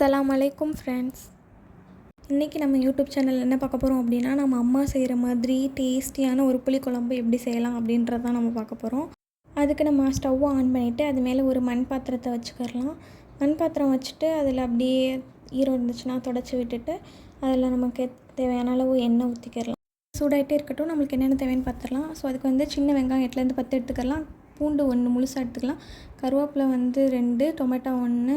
அஸ்ஸலாமு அலைக்கும் ஃப்ரெண்ட்ஸ் இன்றைக்கி நம்ம யூடியூப் சேனல் என்ன பார்க்க போகிறோம் அப்படின்னா நம்ம அம்மா செய்கிற மாதிரி டேஸ்டியான ஒரு புளி குழம்பு எப்படி செய்யலாம் அப்படின்றது தான் நம்ம பார்க்க போகிறோம் அதுக்கு நம்ம ஸ்டவ் ஆன் பண்ணிவிட்டு அது மேலே ஒரு மண் பாத்திரத்தை வச்சுக்கிறலாம். மண் பாத்திரம் வச்சுட்டு அதில் அப்படியே ஈரம் இருந்துச்சுன்னா தொடச்சி விட்டுட்டு அதில் நமக்கு தேவையான அளவு எண்ணெய் ஊற்றிக்கிறலாம் சூடாகிட்டே இருக்கட்டும் நம்மளுக்கு என்னென்ன தேவைன்னு பார்த்துடலாம் ஸோ அதுக்கு வந்து சின்ன வெங்காயம் எட்டுலேருந்து பத்து எடுத்துக்கலாம் பூண்டு ஒன்று முழுசாக எடுத்துக்கலாம். கருவேப்பிலை வந்து ரெண்டு டொமேட்டோ ஒன்று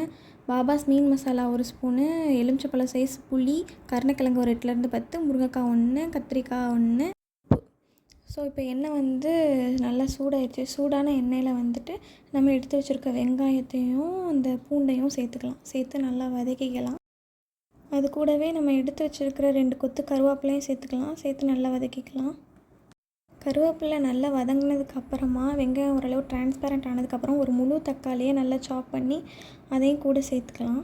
பாபாஸ் மீன் மசாலா ஒரு ஸ்பூனு எலுமிச்சப்பழம் சைஸ் புளி கருணக்கிழங்கு ஒரு எட்டுலேருந்து பத்து முருங்கைக்காய் ஒன்று கத்திரிக்காய் ஒன்று ஸோ இப்போ எண்ணெய் வந்து நல்லா சூடாயிடுச்சு. சூடான எண்ணெயில் வந்துட்டு நம்ம எடுத்து வச்சுருக்க வெங்காயத்தையும் அந்த பூண்டையும் சேர்த்துக்கலாம். சேர்த்து நல்லா வதக்கிக்கலாம். அது கூடவே நம்ம எடுத்து வச்சுருக்கிற ரெண்டு கொத்து கருவேப்பிலையும் சேர்த்துக்கலாம். சேர்த்து நல்லா வதக்கிக்கலாம். கருவேப்பிலை நல்லா வதங்கினதுக்கு அப்புறமா வெங்காயம் ஓரளவு டிரான்ஸ்பேரண்ட் ஆனதுக்கப்புறம் ஒரு முழு தக்காளியை நல்லா சாப் பண்ணி அதையும் கூட சேர்த்துக்கலாம்.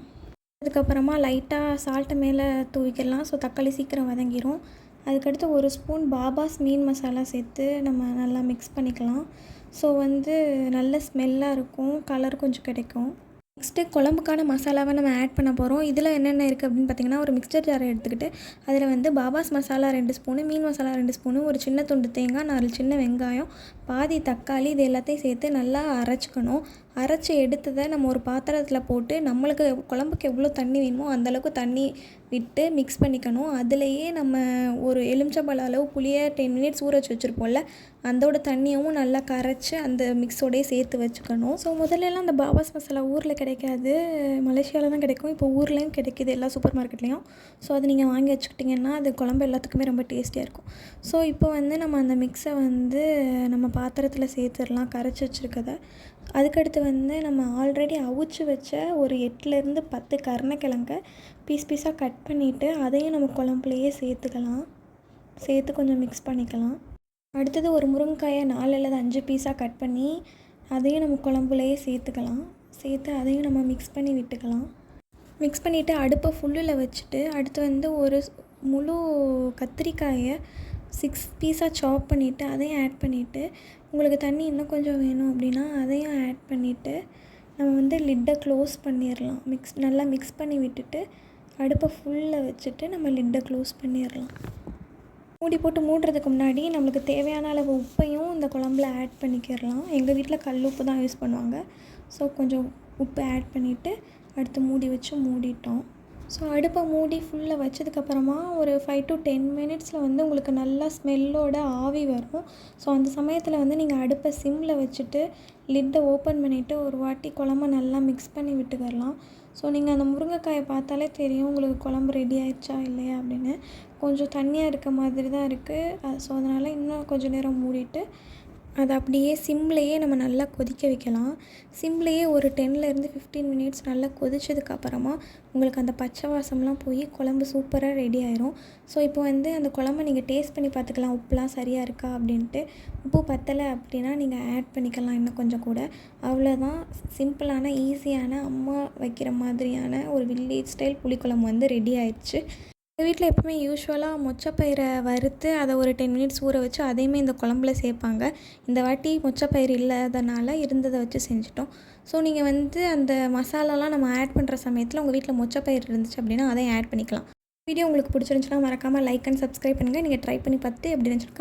அதுக்கப்புறமா லைட்டாக சால்ட்டு மேலே தூவிக்கலாம். ஸோ தக்காளி சீக்கிரம் வதங்கிடும் அதுக்கடுத்து ஒரு ஸ்பூன் பாபாஸ் மீன் மசாலா சேர்த்து நம்ம நல்லா மிக்ஸ் பண்ணிக்கலாம். ஸோ வந்து நல்ல ஸ்மெல்லாக இருக்கும். கலர் கொஞ்சம் கிடைக்கும். நெக்ஸ்ட்டு குழம்புக்கான மசாலாவை நம்ம ஆட் பண்ண போகிறோம் இதில் என்னென்ன இருக்குது அப்படின்னு பார்த்தீங்கன்னா ஒரு மிக்சர் ஜாரை எடுத்துக்கிட்டு அதில் வந்து பாபாஸ் மசாலா ரெண்டு ஸ்பூனு மீன் மசாலா ரெண்டு ஸ்பூனு ஒரு சின்ன துண்டு தேங்காய் நாலு சின்ன வெங்காயம் பாதி தக்காளி இது எல்லாத்தையும் சேர்த்து நல்லா அரைச்சிக்கணும். அரைச்சி எடுத்ததை நம்ம ஒரு பாத்திரத்தில் போட்டு நம்மளுக்கு குழம்புக்கு எவ்வளோ தண்ணி வேணுமோ அந்தளவுக்கு தண்ணி விட்டு மிக்ஸ் பண்ணிக்கணும். அதுலேயே நம்ம ஒரு எலுமிச்சம்பழ அளவு புளியை டென் மினிட்ஸ் ஊற வச்சு வச்சுருப்போம்ல அதோட தண்ணியவும் நல்லா கரைச்சி அந்த மிக்ஸோடையே சேர்த்து வச்சுக்கணும். ஸோ முதல்லலாம் அந்த பாபாஸ் மசாலா ஊரில் கிடைக்காது. மலேசியாவில் தான் கிடைக்கும். இப்போ ஊர்லேயும் கிடைக்கிது எல்லா சூப்பர் மார்க்கெட்லேயும் ஸோ அது நீங்கள் வாங்கி வச்சுக்கிட்டிங்கன்னா அது குழம்பு எல்லாத்துக்குமே ரொம்ப டேஸ்டியாக இருக்கும். ஸோ இப்போ வந்து நம்ம அந்த மிக்ஸை வந்து நம்ம பாத்திரத்தில் சேர்த்துடலாம் கரைச்சி வச்சுருக்கத அதுக்கடுத்து வந்து நம்ம ஆல்ரெடி அவிச்சு வச்ச ஒரு எட்டுலேருந்து பத்து கருணக்கிழங்க பீஸ் பீஸாக கட் பண்ணிவிட்டு அதையும் நம்ம குழம்புலையே சேர்த்துக்கலாம். சேர்த்து கொஞ்சம் மிக்ஸ் பண்ணிக்கலாம். அடுத்தது ஒரு முருங்கைக்காயை நாலு அல்லது அஞ்சு பீஸாக கட் பண்ணி அதையும் நம்ம குழம்புலையே சேர்த்துக்கலாம். சேர்த்து அதையும் நம்ம மிக்ஸ் பண்ணி விட்டுக்கலாம். மிக்ஸ் பண்ணிவிட்டு அடுப்பை ஃபுல்லில் வச்சுட்டு அடுத்து வந்து ஒரு முழு கத்திரிக்காயை சிக்ஸ் பீஸாக சாப் பண்ணிவிட்டு அதையும் ஆட் பண்ணிவிட்டு உங்களுக்கு தண்ணி இன்னும் கொஞ்சம் வேணும் அப்படின்னா அதையும் ஆட் பண்ணிவிட்டு நம்ம வந்து லிட்டை க்ளோஸ் பண்ணிடலாம் மிக்ஸ் நல்லா மிக்ஸ் பண்ணி விட்டுட்டு அடுப்பை ஃபுல்லாக வச்சுட்டு நம்ம லிட்டை க்ளோஸ் பண்ணிடலாம் மூடி போட்டு மூடுறதுக்கு முன்னாடி நம்மளுக்கு தேவையான அளவு உப்பையும் இந்த குழம்புல ஆட் பண்ணிக்கிறலாம் எங்கள் வீட்டில் கல் உப்பு தான் யூஸ் பண்ணுவாங்க. ஸோ கொஞ்சம் உப்பு ஆட் பண்ணிவிட்டு அடுத்து மூடி வச்சு மூடிட்டோம். ஸோ அடுப்பை மூடி ஃபுல்லாக வச்சதுக்கப்புறமா ஒரு ஃபைவ் டு டென் மினிட்ஸில் வந்து உங்களுக்கு நல்லா ஸ்மெல்லோட ஆவி வரும். ஸோ அந்த சமயத்தில் வந்து நீங்கள் அடுப்பை சிம்மில் வச்சுட்டு லிட்டை ஓப்பன் பண்ணிவிட்டு ஒரு வாட்டி குழம்ப நல்லா மிக்ஸ் பண்ணி விட்டுக்கரலாம் ஸோ நீங்கள் அந்த முருங்கைக்காயை பார்த்தாலே தெரியும் உங்களுக்கு குழம்பு ரெடி ஆயிடுச்சா இல்லையா அப்படின்னு. கொஞ்சம் தண்ணியாக இருக்க மாதிரி தான் இருக்குது ஸோ அதனால் இன்னும் கொஞ்சம் நேரம் மூடிட்டு அதை அப்படியே சிம்லேயே நம்ம நல்லா கொதிக்க வைக்கலாம். சிம்லேயே ஒரு டென்லேருந்து ஃபிஃப்டீன் மினிட்ஸ் நல்லா கொதிச்சதுக்கப்புறமா உங்களுக்கு அந்த பச்சை வாசம்லாம் போய் குழம்பு சூப்பராக ரெடி ஆயிரும். ஸோ இப்போ வந்து அந்த குழம்ப நீங்கள் டேஸ்ட் பண்ணி பார்த்துக்கலாம். உப்புலாம் சரியாக இருக்கா அப்படின்ட்டு. உப்பு பத்தலை அப்படின்னா நீங்கள் ஆட் பண்ணிக்கலாம் இன்னும் கொஞ்சம் கூட. அவ்வளோதான் சிம்பிளான ஈஸியான அம்மா வைக்கிற மாதிரியான ஒரு வில்லேஜ் ஸ்டைல் புளிக்குழம்பு வந்து ரெடி ஆயிடுச்சு. எங்கள் வீட்டில் எப்பவுமே யூஸ்வலாக மொச்சப்பயிரை வறுத்து அதை ஒரு டென் மினிட்ஸ் ஊற வச்சு அதையுமே இந்த குழம்புல சேர்ப்பாங்க. இந்த வாட்டி மொச்சப்பயிர் இல்லாதனால இருந்ததை வச்சு செஞ்சிட்டோம். ஸோ நீங்கள் வந்து அந்த மசாலாலாம் நம்ம ஆட் பண்ணுற சமயத்தில் உங்கள் வீட்டில் மொச்சப்பயிர் இருந்துச்சு அப்படின்னா அதையும் ஆட் பண்ணிக்கலாம். வீடியோ உங்களுக்கு பிடிச்சிருந்துச்சுன்னா மறக்காமல் லைக் அண்ட் சப்ஸ்கிரைப் பண்ணுங்கள் நீங்கள் ட்ரை பண்ணி பார்த்து எப்படி இருந்துச்சுருக்கா